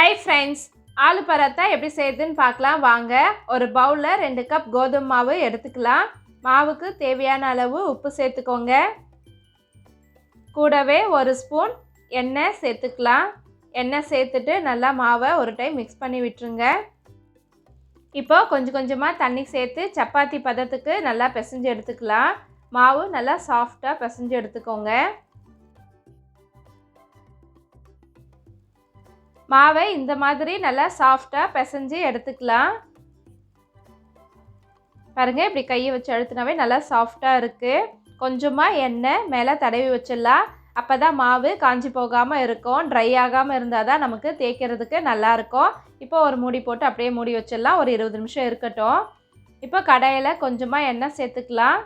Hi friends aloo paratha எப்படி செய்யுதுன்னு பார்க்கலாம். வாங்க ஒரு பவுலில் ரெண்டு கப் கோதுமை மாவு எடுத்துக்கலாம். மாவுக்கு தேவையான அளவு உப்பு சேர்த்துக்கோங்க. கூடவே ஒரு ஸ்பூன் எண்ணெய் சேர்த்துக்கலாம். எண்ணெய் சேர்த்துட்டு நல்லா மாவை ஒரு டைம் மிக்ஸ் பண்ணி விட்டுருங்க. இப்போ கொஞ்சம் கொஞ்சமாக தண்ணி சேர்த்து சப்பாத்தி பதத்துக்கு நல்லா பிசைஞ்சு எடுத்துக்கலாம். மாவு நல்லா சாஃப்டாக பிசைஞ்சு எடுத்துக்கோங்க. மாவை இந்த மாதிரி நல்லா சாஃப்டாக பிசைஞ்சு எடுத்துக்கலாம். பாருங்கள் இப்படி கையை வச்சு அழுத்தினாவே நல்லா சாஃப்டாக இருக்குது கொஞ்சமாக எண்ணெய் மேலே தடவி வச்சிடலாம். அப்போ தான் மாவு காஞ்சி போகாமல் இருக்கும். ட்ரை ஆகாமல் இருந்தால் தான் நமக்கு தேய்க்கிறதுக்கு நல்லாயிருக்கும் இப்போ ஒரு மூடி போட்டு அப்படியே மூடி வச்சிடலாம். ஒரு இருபது நிமிஷம் இருக்கட்டும். இப்போ கடையில் கொஞ்சமாக எண்ணெய் சேர்த்துக்கலாம்.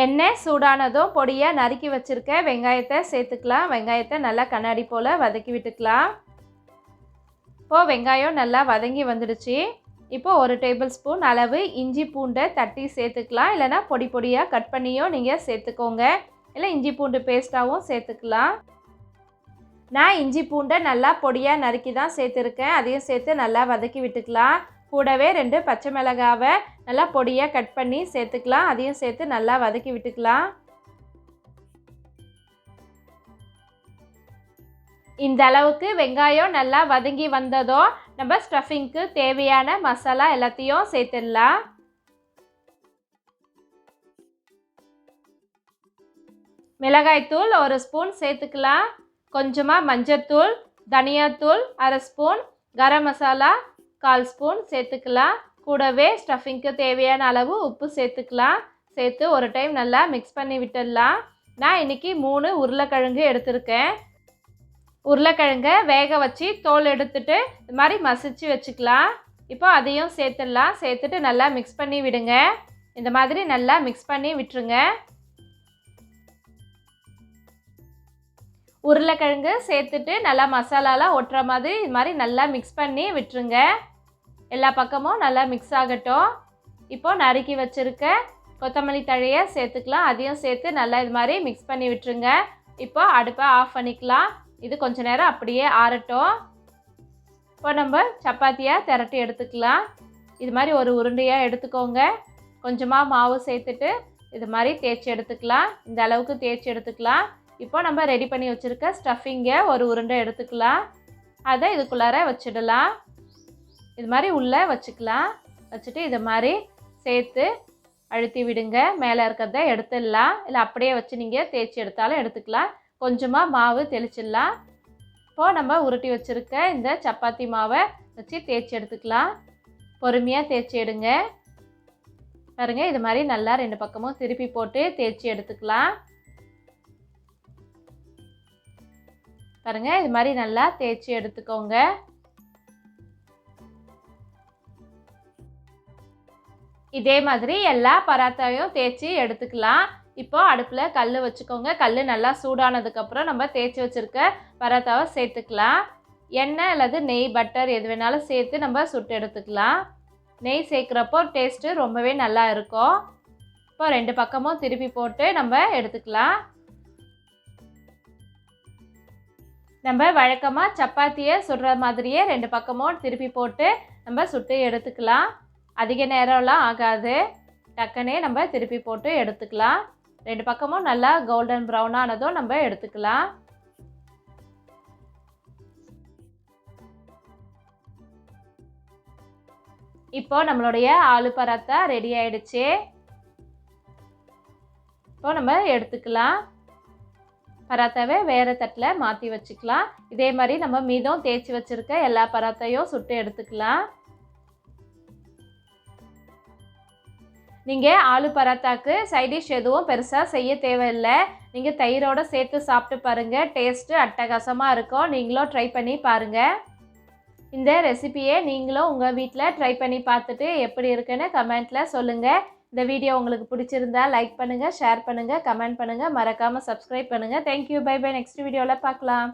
எண்ணெய் சூடானதும் பொடியாக நறுக்கி வச்சுருக்க வெங்காயத்தை சேர்த்துக்கலாம். வெங்காயத்தை நல்லா கண்ணாடி போல் வதக்கி விட்டுக்கலாம். இப்போது வெங்காயம் நல்லா வதங்கி வந்துடுச்சு. இப்போது ஒரு டேபிள் ஸ்பூன் அளவு இஞ்சி பூண்டை தட்டி சேர்த்துக்கலாம். இல்லைனா பொடி பொடியாக கட் பண்ணியும் நீங்கள் சேர்த்துக்கோங்க. இல்லை இஞ்சி பூண்டு பேஸ்ட்டாகவும் சேர்த்துக்கலாம். நான் இஞ்சி பூண்டை நல்லா பொடியாக நறுக்கி தான் சேர்த்துருக்கேன். அதையும் சேர்த்து நல்லா வதக்கி விட்டுக்கலாம். கூடவே ரெண்டு பச்சை மிளகாவை நல்லா பொடியாக கட் பண்ணி சேர்த்துக்கலாம். அதையும் சேர்த்து நல்லா வதக்கி விட்டுக்கலாம். இந்த அளவுக்கு வெங்காயம் நல்லா வதங்கி வந்ததோ நம்ம ஸ்டஃபிங்க்கு தேவையான மசாலா எல்லாத்தையும் சேர்த்துடலாம். மிளகாய்த்தூள் ஒரு ஸ்பூன் சேர்த்துக்கலாம். கொஞ்சமாக மஞ்சத்தூள் தனியாத்தூள் அரை ஸ்பூன் கரம் மசாலா கால் ஸ்பூன் சேர்த்துக்கலாம். கூடவே ஸ்டஃபிங்க்கு தேவையான அளவு உப்பு சேர்த்துக்கலாம். சேர்த்து ஒரு டைம் நல்லா மிக்ஸ் பண்ணி விட்டுடலாம். நான் இன்றைக்கி மூணு உருளைக்கிழங்கு எடுத்திருக்கேன். உருளைக்கிழங்கை வேக வச்சு தோல் எடுத்துட்டு இது மாதிரி மசிச்சு வச்சுக்கலாம். இப்போ அதையும் சேர்த்துடலாம். சேர்த்துட்டு நல்லா மிக்ஸ் பண்ணி விடுங்க. இந்த மாதிரி நல்லா மிக்ஸ் பண்ணி விட்டுருங்க. உருளைக்கிழங்கு சேர்த்துட்டு நல்லா மசாலாலாம் ஒட்டுற மாதிரி இது மாதிரி நல்லா மிக்ஸ் பண்ணி விட்டுருங்க. எல்லா பக்கமும் நல்லா மிக்ஸ் ஆகட்டும். இப்போது நறுக்கி வச்சுருக்க கொத்தமல்லி தழையை சேர்த்துக்கலாம். அதையும் சேர்த்து நல்லா இது மாதிரி மிக்ஸ் பண்ணி விட்டுருங்க. இப்போ அடுப்பை ஆஃப் பண்ணிக்கலாம். இது கொஞ்ச நேரம் அப்படியே ஆறட்டும். இப்போ நம்ம சப்பாத்தியாக திரட்டி எடுத்துக்கலாம். இது மாதிரி ஒரு உருண்டையாக எடுத்துக்கோங்க. கொஞ்சமாக மாவு சேர்த்துட்டு இது மாதிரி தேய்ச்சி எடுத்துக்கலாம். இந்த அளவுக்கு தேய்ச்சி எடுத்துக்கலாம். இப்போ நம்ம ரெடி பண்ணி வச்சுருக்க ஸ்டஃபிங்கை ஒரு உருண்டை எடுத்துக்கலாம். அதை இதுக்குள்ளார வச்சிடலாம். இது மாதிரி உள்ளே வச்சுக்கலாம். வச்சுட்டு இது மாதிரி சேர்த்து அழுத்தி விடுங்க. மேலே இருக்கிறத எடுத்துடலாம். இல்லை அப்படியே வச்சு நீங்கள் தேய்ச்சி எடுத்தாலும் எடுத்துக்கலாம். கொஞ்சமாக மாவு தெளிச்சிடலாம். இப்போது நம்ம உருட்டி வச்சுருக்க இந்த சப்பாத்தி மாவை வச்சு தேய்ச்சி எடுத்துக்கலாம். பொறுமையாக தேய்ச்சி எடுங்க. பாருங்கள் இது மாதிரி நல்லா ரெண்டு பக்கமும் திருப்பி போட்டு தேய்ச்சி எடுத்துக்கலாம். பாருங்கள் இது மாதிரி நல்லா தேய்ச்சி எடுத்துக்கோங்க. இதே மாதிரி எல்லா பராத்தாவையும் தேய்ச்சி எடுத்துக்கலாம். இப்போ அடுப்பில் கல் வச்சுக்கோங்க. கல் நல்லா சூடானதுக்கப்புறம் நம்ம தேய்ச்சி வச்சுருக்க பராத்தாவை சேர்த்துக்கலாம். எண்ணெய் அல்லது நெய் பட்டர் எது வேணாலும் சேர்த்து நம்ம சுட்டு எடுத்துக்கலாம். நெய் சேர்க்குறப்போ டேஸ்ட்டு ரொம்பவே நல்லா இருக்கும். இப்போ ரெண்டு பக்கமும் திருப்பி போட்டு நம்ம எடுத்துக்கலாம். நம்ம வழக்கமாக சப்பாத்தியை சுடுற மாதிரியே ரெண்டு பக்கமும் திருப்பி போட்டு நம்ம சுட்டு எடுத்துக்கலாம். அதிக நேரம்லாம் ஆகாது. டக்குனே நம்ம திருப்பி போட்டு எடுத்துக்கலாம். ரெண்டு பக்கமும் நல்லா கோல்டன் ப்ரௌன் ஆனதும் நம்ம எடுத்துக்கலாம். இப்போ நம்மளுடைய ஆலு பராத்தா ரெடி ஆயிடுச்சு. இப்போ நம்ம எடுத்துக்கலாம். பராத்தாவை வேறு தட்டில் மாற்றி வச்சுக்கலாம். இதே மாதிரி நம்ம மீதம் தேய்ச்சி வச்சுருக்க எல்லா பராத்தையும் சுட்டு எடுத்துக்கலாம். நீங்கள் ஆலு பராத்தாக்கு சைடிஷ் எதுவும் பெருசாக செய்ய தேவையில்லை. நீங்கள் தயிரோடு சேர்த்து சாப்பிட்டு பாருங்கள் டேஸ்ட்டு அட்டகாசமாக இருக்கும். நீங்களும் ட்ரை பண்ணி பாருங்கள் இந்த ரெசிபியை நீங்களும் உங்கள் வீட்டில் ட்ரை பண்ணி பார்த்துட்டு எப்படி இருக்குன்னு கமெண்ட்டில் சொல்லுங்கள் இந்த வீடியோ உங்களுக்கு பிடிச்சிருந்தா லைக் பண்ணுங்கள் ஷேர் பண்ணுங்கள் கமெண்ட் பண்ணுங்கள் மறக்காமல் சப்ஸ்கிரைப் பண்ணுங்கள் தேங்க்யூ பை பை நெக்ஸ்ட் வீடியோவில் பார்க்கலாம்.